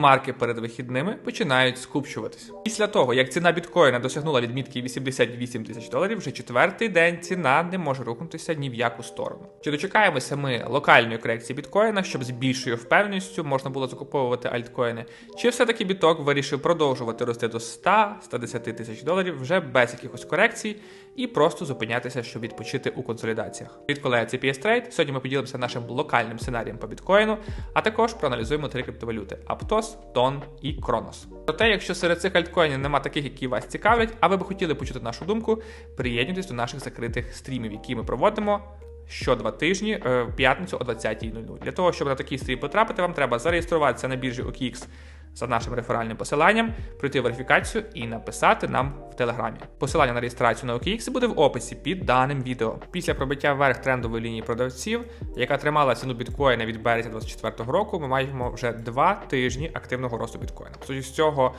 Марки перед вихідними починають скупчуватися. Після того, як ціна біткоїна досягнула відмітки 88 тисяч доларів, вже четвертий день ціна не може рухнутися ні в яку сторону. Чи дочекаємося ми локальної корекції біткоїна, щоб з більшою впевненістю можна було закуповувати альткоїни? Чи все-таки біток вирішив продовжувати рости до 100-110 тисяч доларів вже без якихось корекцій і просто зупинятися, щоб відпочити у консолідаціях? Від колеги CPS Trade сьогодні ми поділимося нашим локальним сценарієм по біткоїну, а також проаналізуємо три криптовалюти: Aptos, Тон і Кронос. Проте, якщо серед цих альткоїнів нема таких, які вас цікавлять, а ви б хотіли почути нашу думку, приєднуйтесь до наших закритих стрімів, які ми проводимо. Що два тижні е, в п'ятницю о 20.00. Для того, щоб на такий стрім потрапити, вам треба зареєструватися на біржі OKX за нашим реферальним посиланням, пройти верифікацію і написати нам в телеграмі. Посилання на реєстрацію на OKX буде в описі під даним відео. Після пробиття вверх трендової лінії продавців, яка тримала ціну біткоїна від березня 2024 року, ми маємо вже два тижні активного росту біткоїна. З цього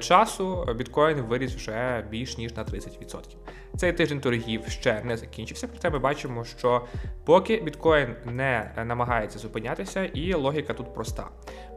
часу біткоін виріс вже більш ніж на 30%. Цей тиждень торгів ще не закінчився, проте ми бачимо, що поки біткоін не намагається зупинятися, і логіка тут проста.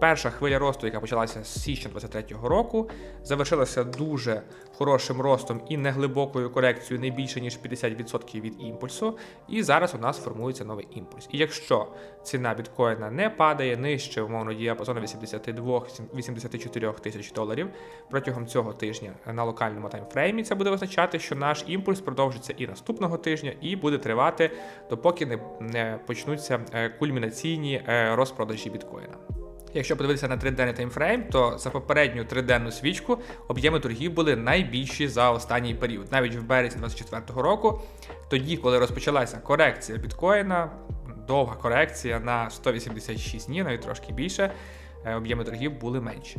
Перша хвиля росту, яка почалася з січня 2023 року, завершилася дуже хорошим ростом і неглибокою корекцією не більше ніж 50% від імпульсу. І зараз у нас формується новий імпульс. І якщо ціна біткоїна не падає нижче умовно діапазону 82-84 тисяч доларів протягом цього тижня на локальному таймфреймі, це буде означати, що наш імпульс продовжиться і наступного тижня, і буде тривати допоки не, не почнуться е, кульмінаційні е, розпродажі біткоїна. Якщо подивитися на триденний таймфрейм, то за попередню триденну свічку об'єми торгів були найбільші за останній період, навіть в березні 2024 року, тоді, коли розпочалася корекція біткоїна, довга корекція на 186 днів, навіть трошки більше, е, об'єми торгів були менші.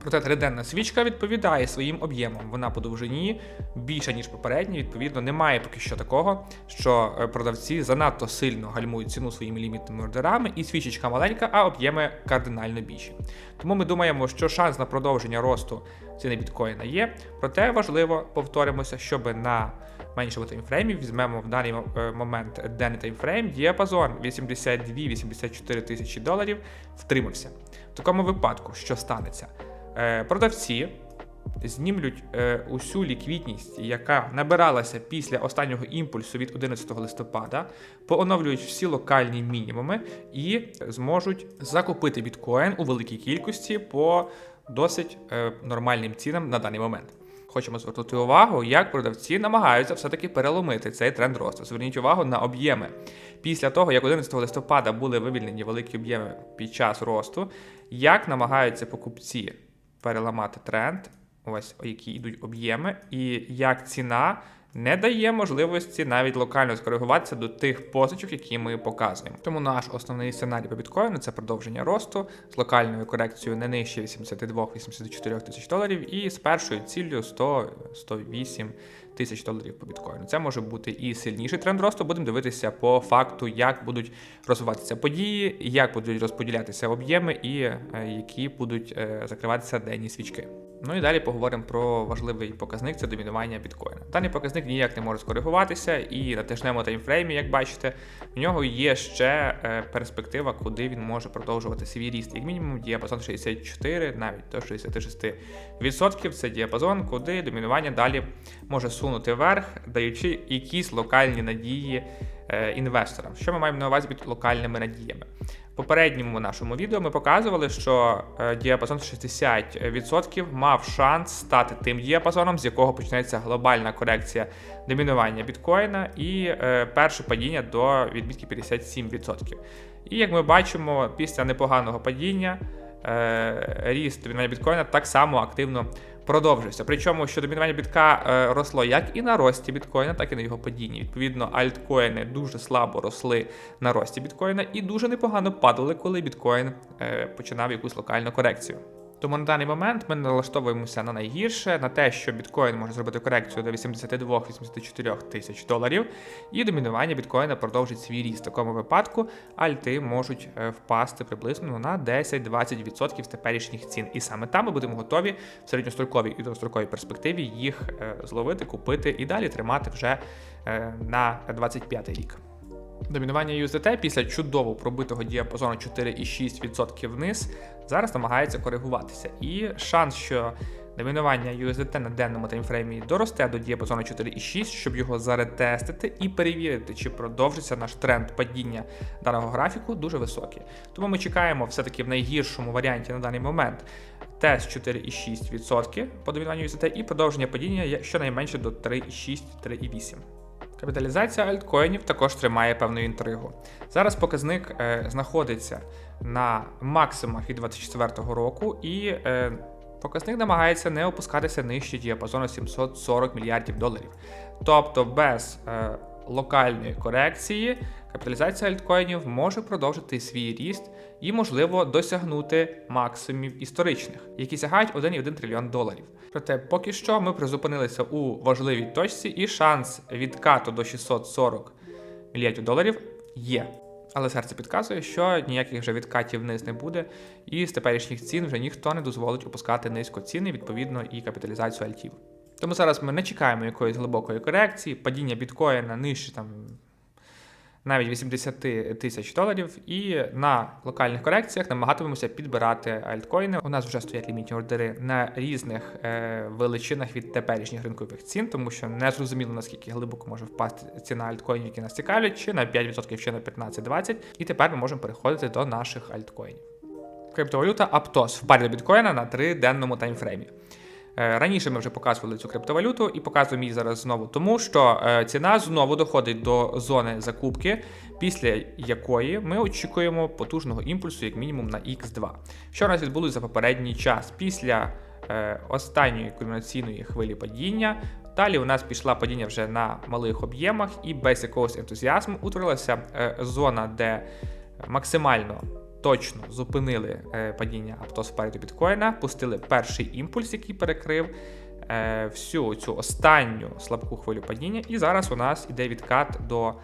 Проте триденна свічка відповідає своїм об'ємам. Вона по довжині більша, ніж попередня. Відповідно, немає поки що такого, що е, продавці занадто сильно гальмують ціну своїми лімітними ордерами, і свічечка маленька, а об'єми кардинально більші. Тому ми думаємо, що шанс на продовження росту ціни біткоїна є. Проте важливо повторимося, щоб на меншому таймфреймі візьмемо в даний е, момент денний таймфрейм, діапазон 82-84 тисячі доларів втримався. В такому випадку, що станеться? Е, продавці знімлють е, усю ліквідність, яка набиралася після останнього імпульсу від 11 листопада, пооновлюють всі локальні мінімуми і зможуть закупити біткоін у великій кількості по досить е, нормальним цінам на даний момент. Хочемо звернути увагу, як продавці намагаються все-таки переломити цей тренд росту. Зверніть увагу на об'єми. Після того, як 11 листопада були вивільнені великі об'єми під час росту, як намагаються покупці переламати тренд, ось які йдуть об'єми, і як ціна не дає можливості навіть локально скоригуватися до тих позичок, які ми показуємо. Тому наш основний сценарій по біткоїну це продовження росту з локальною корекцією не нижче 82-84 тисяч доларів, і з першою ціллю 100-108 тисяч доларів по біткоїну. Це може бути і сильніший тренд росту. Будемо дивитися по факту, як будуть розвиватися події, як будуть розподілятися об'єми, і е, які будуть е, закриватися денні свічки. Ну і далі поговоримо про важливий показник це домінування біткоїна. Даний показник ніяк не може скоригуватися, і на тижневому таймфреймі, як бачите, в нього є ще е, перспектива, куди він може продовжувати свій ріст. Як мінімум, діапазон 64, навіть до 66%. Це діапазон, куди домінування далі може сунути вверх, даючи якісь локальні надії е, інвесторам. Що ми маємо на увазі під локальними надіями? Попередньому нашому відео ми показували, що е, діапазон 60% мав шанс стати тим діапазоном, з якого почнеться глобальна корекція домінування біткоїна і е, перше падіння до відмітки 57%. І як ми бачимо, після непоганого падіння е, ріст домінування біткоїна так само активно продовжився. Причому що домінування бітка е, росло як і на рості біткоїна, так і на його падінні. Відповідно, альткоїни дуже слабо росли на рості біткоїна і дуже непогано падали, коли біткоін е, починав якусь локальну корекцію. Тому на даний момент ми налаштовуємося на найгірше, на те, що біткоін може зробити корекцію до 82-84 тисяч доларів, і домінування біткоїна продовжить свій ріст. В такому випадку альти можуть е, впасти приблизно на 10-20% з теперішніх цін. І саме там ми будемо готові в середньостроковій і довгостроковій перспективі їх е, зловити, купити і далі тримати вже е, на 25 рік. Домінування USDT після чудово пробитого діапазону 4,6% вниз зараз намагається коригуватися. І шанс, що домінування USDT на денному таймфреймі доросте до діапазону 4,6, щоб його заретестити і перевірити, чи продовжиться наш тренд падіння даного графіку, дуже високий. Тому ми чекаємо все-таки в найгіршому варіанті на даний момент тест 4,6% по домінуванню USDT і продовження падіння щонайменше до 3,6-3,8%. Капіталізація альткоїнів також тримає певну інтригу. Зараз показник е, знаходиться на максимумах від 2024 року, і е, показник намагається не опускатися нижче діапазону 740 мільярдів доларів. Тобто без е, локальної корекції капіталізація альткоїнів може продовжити свій ріст і, можливо, досягнути максимумів історичних, які сягають 1,1 трильйон доларів. Проте поки що ми призупинилися у важливій точці, і шанс відкату до 640 мільярдів доларів є. Але серце підказує, що ніяких вже відкатів вниз не буде, і з теперішніх цін вже ніхто не дозволить опускати низько ціни, відповідно, і капіталізацію альтів. Тому зараз ми не чекаємо якоїсь глибокої корекції, падіння біткоїна нижче там навіть 80 тисяч доларів, і на локальних корекціях намагатимемося підбирати альткоїни. У нас вже стоять лімітні ордери на різних е, величинах від теперішніх ринкових цін, тому що не зрозуміло наскільки глибоко може впасти ціна альткоїнів, які нас цікавлять, чи на 5%, чи на 15-20%. І тепер ми можемо переходити до наших альткоїнів. Криптовалюта Aptos в парі біткоїна на 3-денному таймфреймі. Е, Раніше ми вже показували цю криптовалюту і показуємо її зараз знову, тому що е, ціна знову доходить до зони закупки, після якої ми очікуємо потужного імпульсу, як мінімум на X2. Що у нас відбулося за попередній час? Після е, останньої кульмінаційної хвилі падіння. Далі у нас пішла падіння вже на малих об'ємах, і без якогось ентузіазму утворилася зона, де максимально точно зупинили е, падіння Aptos вперед біткоїна, пустили перший імпульс, який перекрив е, всю цю останню слабку хвилю падіння, і зараз у нас іде відкат до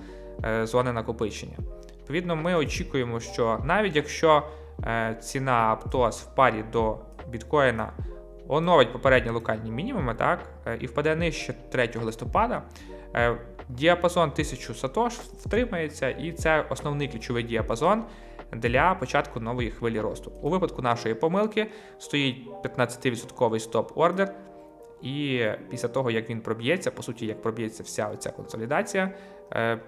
е, зони накопичення. Відповідно, ми очікуємо, що навіть якщо ціна Aptos в парі до біткоїна оновить попередні локальні мінімуми, так, і впаде нижче 3 листопада. Діапазон 1000 сатош втримається, і це основний ключовий діапазон для початку нової хвилі росту. У випадку нашої помилки стоїть 15% стоп-ордер, і після того, як він проб'ється, по суті, як проб'ється вся оця консолідація, е,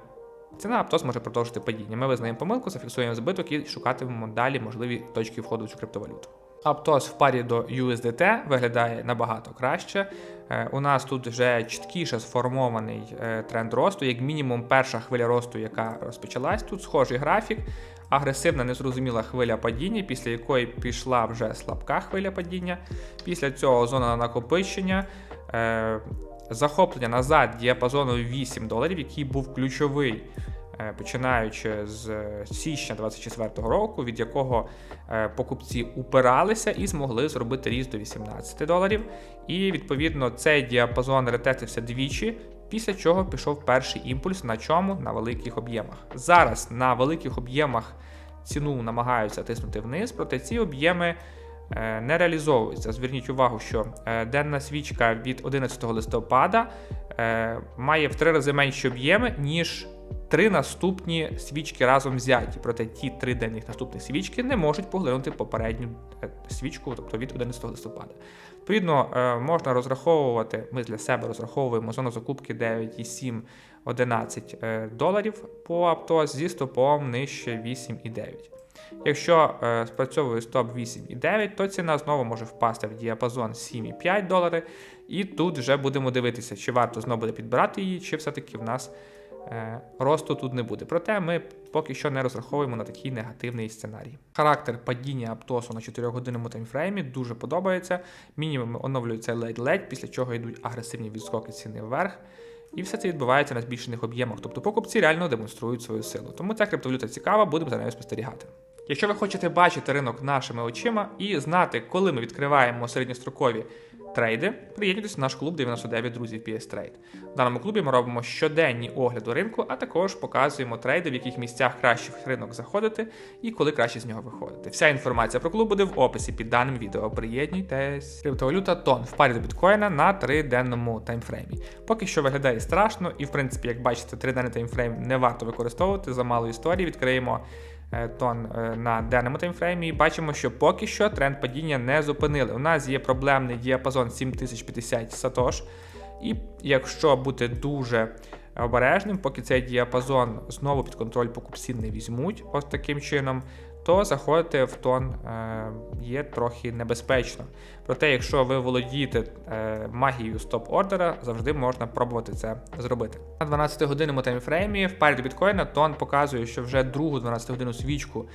ціна Аптос може продовжити падіння. Ми визнаємо помилку, зафіксуємо збиток і шукатимемо далі можливі точки входу в цю криптовалюту. Aptos в парі до USDT виглядає набагато краще. Е, У нас тут вже чіткіше сформований е, тренд росту, як мінімум, перша хвиля росту, яка розпочалась. Тут схожий графік, агресивна незрозуміла хвиля падіння, після якої пішла вже слабка хвиля падіння. Після цього зона накопичення. е, Захоплення назад діапазону 8 доларів, який був ключовий починаючи з е, січня 2024 року, від якого е, покупці упиралися і змогли зробити ріст до 18 доларів. І відповідно цей діапазон ретестився двічі. Після чого пішов перший імпульс на чому? На великих об'ємах. Зараз на великих об'ємах ціну намагаються тиснути вниз, проте ці об'єми е, не реалізовуються. Зверніть увагу, що е, денна свічка від 11 листопада е, має в три рази менші об'єми, ніж три наступні свічки разом взяті. Проте ті три денних наступних свічки не можуть поглинути попередню е, свічку, тобто від 11 листопада. Відповідно, е, можна розраховувати, ми для себе розраховуємо зону закупки 9,7-11 е, доларів по Aptos зі стопом нижче 8,9. Якщо спрацьовує стоп 8,9, то ціна знову може впасти в діапазон 7,5 долари. І тут вже будемо дивитися, чи варто знову буде підбирати її, чи все-таки в нас росту тут не буде. Проте ми поки що не розраховуємо на такий негативний сценарій. Характер падіння Аптосу на 4-годинному таймфреймі дуже подобається. Мінімуми оновлюються ледь-ледь, після чого йдуть агресивні відскоки ціни вверх. І все це відбувається на збільшених об'ємах. Тобто покупці реально демонструють свою силу. Тому ця криптовалюта цікава, будемо за нею спостерігати. Якщо ви хочете бачити ринок нашими очима і знати, коли ми відкриваємо середньострокові трейди, приєднуйтесь в наш клуб 99 друзів PS Trade. В даному клубі ми робимо щоденні огляди ринку, а також показуємо трейди, в яких місцях краще в ринок заходити і коли краще з нього виходити. Вся інформація про клуб буде в описі під даним відео. Приєднуйтесь. Криптовалюта тон в парі до біткоїна на триденному таймфреймі. Поки що виглядає страшно, і в принципі, як бачите, триденний таймфрейм не варто використовувати за мало історії. Відкриємо е, тон е, на денному таймфреймі і бачимо, що поки що тренд падіння не зупинили. У нас є проблемний діапазон 7050 сатош. І якщо бути дуже обережним, поки цей діапазон знову під контроль покупців не візьмуть, ось таким чином, то заходити в тон е, є трохи небезпечно. Проте, якщо ви володієте е, магією стоп-ордера, завжди можна пробувати це зробити. На 12-годинному таймфреймі в парі до біткоїна тон показує, що вже другу 12-годинну свічку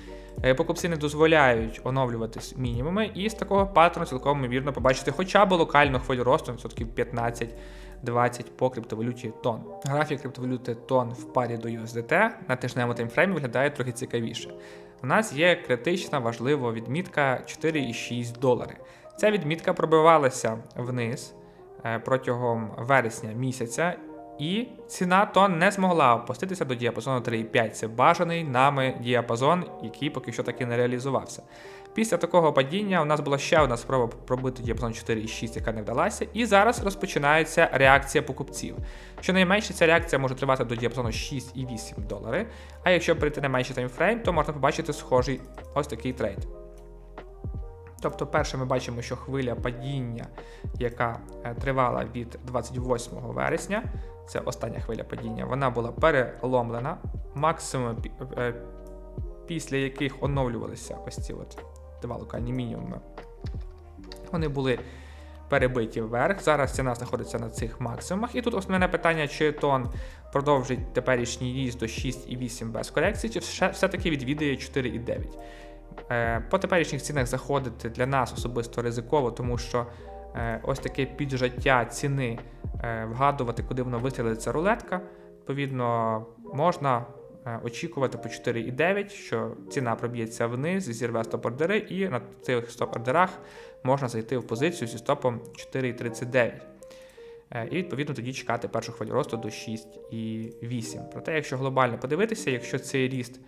е, покупці не дозволяють оновлюватись мінімуми, і з такого паттерну цілком ймовірно побачити хоча б локальну хвилю росту відсотків 15-20 по криптовалюті тон. Графік криптовалюти тон в парі до USDT на тижневому таймфреймі виглядає трохи цікавіше. У нас є критична важлива відмітка 4,6 долари. Ця відмітка пробивалася вниз е, протягом вересня місяця, і ціна тон не змогла опуститися до діапазону 3,5. Це бажаний нами діапазон, який поки що таки не реалізувався. Після такого падіння у нас була ще одна спроба пробити діапазон 4,6, яка не вдалася, і зараз розпочинається реакція покупців. Щонайменше ця реакція може тривати до діапазону 6,8 долари. А якщо перейти на менший таймфрейм, то можна побачити схожий ось такий трейд. Тобто, перше, ми бачимо, що хвиля падіння, яка е, тривала від 28 вересня, це остання хвиля падіння, вона була переломлена, максимум е, після яких оновлювалися ось ці от два локальні мінімуми. Вони були перебиті вверх. Зараз ціна знаходиться на цих максимумах. І тут основне питання, чи тон продовжить теперішній ріст до 6,8 без корекції, чи все- все-таки відвідає 4,9. Е, По теперішніх цінах заходити для нас особисто ризиково, тому що ось таке піджаття ціни, е, вгадувати, куди воно вистрілиться рулетка. Відповідно, можна е, очікувати по 4,9, що ціна проб'ється вниз, зірве стоп-ордери, і на цих стоп-ордерах можна зайти в позицію зі стопом 4,39. Е, І відповідно тоді чекати першу хвилю росту до 6,8. Проте, якщо глобально подивитися, якщо цей ріст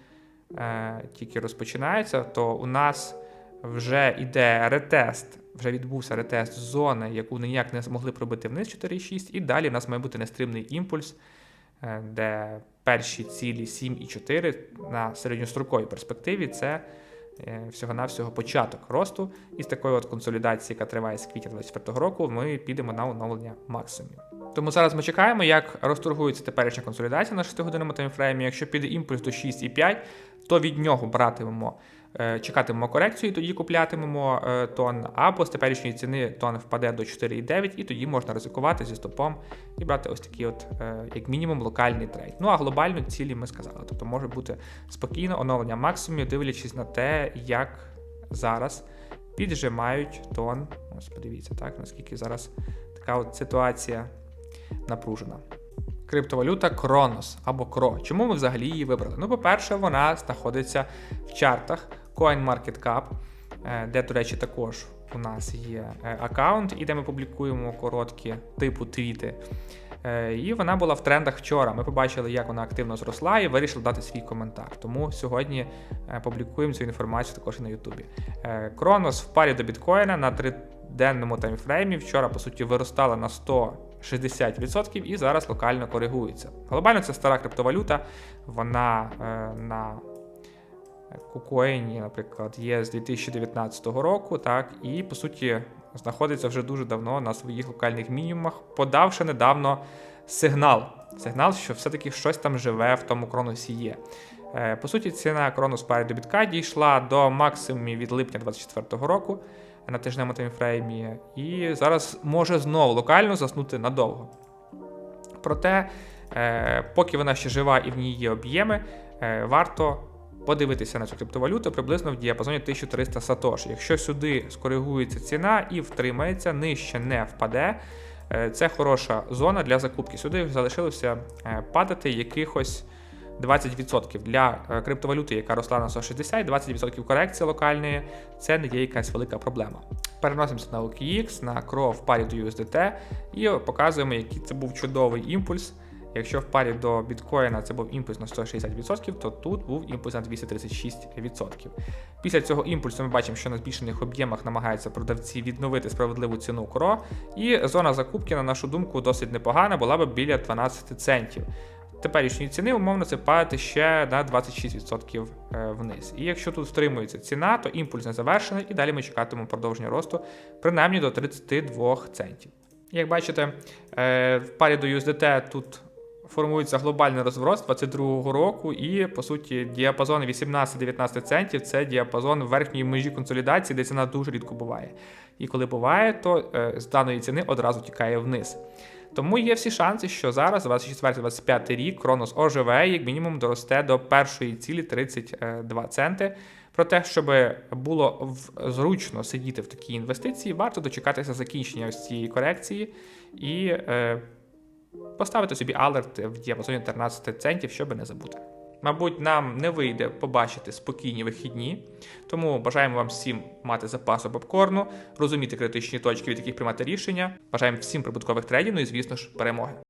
е, тільки розпочинається, то у нас вже йде ретест, вже відбувся ретест зони, яку ніяк не змогли пробити вниз 4,6, і далі в нас має бути нестримний імпульс, е, де перші цілі 7 і 4 на середньостроковій перспективі це е, всього-навсього початок росту. І з такої от консолідації, яка триває з квітня 2024 року, ми підемо на оновлення максимумів. Тому зараз ми чекаємо, як розторгується теперішня консолідація на 6-годинному таймфреймі. Якщо піде імпульс до 6,5, то від нього братимемо, чекатимемо корекцію, тоді куплятимемо е, тон, або з теперішньої ціни тон впаде до 4,9, і тоді можна ризикувати зі стопом і брати ось такий, от, е, як мінімум, локальний трейд. Ну а глобально цілі ми сказали. Тобто може бути спокійно оновлення максимумів, дивлячись на те, як зараз піджимають тон. Ось подивіться, так, наскільки зараз така от ситуація напружена. Криптовалюта Kronos або Кро. Чому ми взагалі її вибрали? Ну, по-перше, вона знаходиться в чартах CoinMarketCap, е, де, до речі, також у нас є е, аккаунт, і де ми публікуємо короткі типу твіти. Е, І вона була в трендах вчора. Ми побачили, як вона активно зросла, і вирішили дати свій коментар. Тому сьогодні публікуємо цю інформацію також і на Ютубі. Кронос в парі до біткоїна на триденному таймфреймі вчора, по суті, виростала на 160% і зараз локально коригується. Глобально це стара криптовалюта, вона на KuCoin, наприклад, є з 2019 року, так, і по суті знаходиться вже дуже давно на своїх локальних мінімумах, подавши недавно сигнал. Сигнал, що все-таки щось там живе в тому кроносі є. Е, По суті, ціна кронос пари до бітка дійшла до максимумів від липня 2024 року на тижневому таймфреймі, і зараз може знову локально заснути надовго. Проте, е, поки вона ще жива і в ній є об'єми, е, варто подивитися на цю криптовалюту приблизно в діапазоні 1300 сатош. Якщо сюди скоригується ціна і втримається, нижче не впаде. е, Це хороша зона для закупки. Сюди залишилося е, падати якихось 20% для е, криптовалюти, яка росла на 160, 20% корекції локальної, це не є якась велика проблема. Переносимося на OKX, на CRO в парі до USDT і показуємо, який це був чудовий імпульс. Якщо в парі до біткоїна це був імпульс на 160%, то тут був імпульс на 236%. Після цього імпульсу ми бачимо, що на збільшених об'ємах намагаються продавці відновити справедливу ціну КРО, і зона закупки, на нашу думку, досить непогана, була б біля 12 центів. Теперішньої ціни, умовно, це падати ще на 26% е, вниз. І якщо тут втримується ціна, то імпульс не завершений, і далі ми чекатимемо продовження росту принаймні до 32 центів. Як бачите, е, в парі до USDT тут формується глобальний розворот з 22 року, і по суті діапазон 18-19 центів це діапазон верхньої межі консолідації, де ціна дуже рідко буває. І коли буває, то е, з даної ціни одразу тікає вниз. Тому є всі шанси, що зараз, 24-25 рік, Кронос оживе, як мінімум доросте до першої цілі 32 центи. Про те, щоб було зручно сидіти в такій інвестиції, варто дочекатися закінчення ось цієї корекції і е, поставити собі алерт в діапазоні 13 центів, щоб не забути. Мабуть, нам не вийде побачити спокійні вихідні, тому бажаємо вам всім мати запасу попкорну, розуміти критичні точки, від яких приймати рішення. Бажаємо всім прибуткових трейдів, ну і звісно ж перемоги.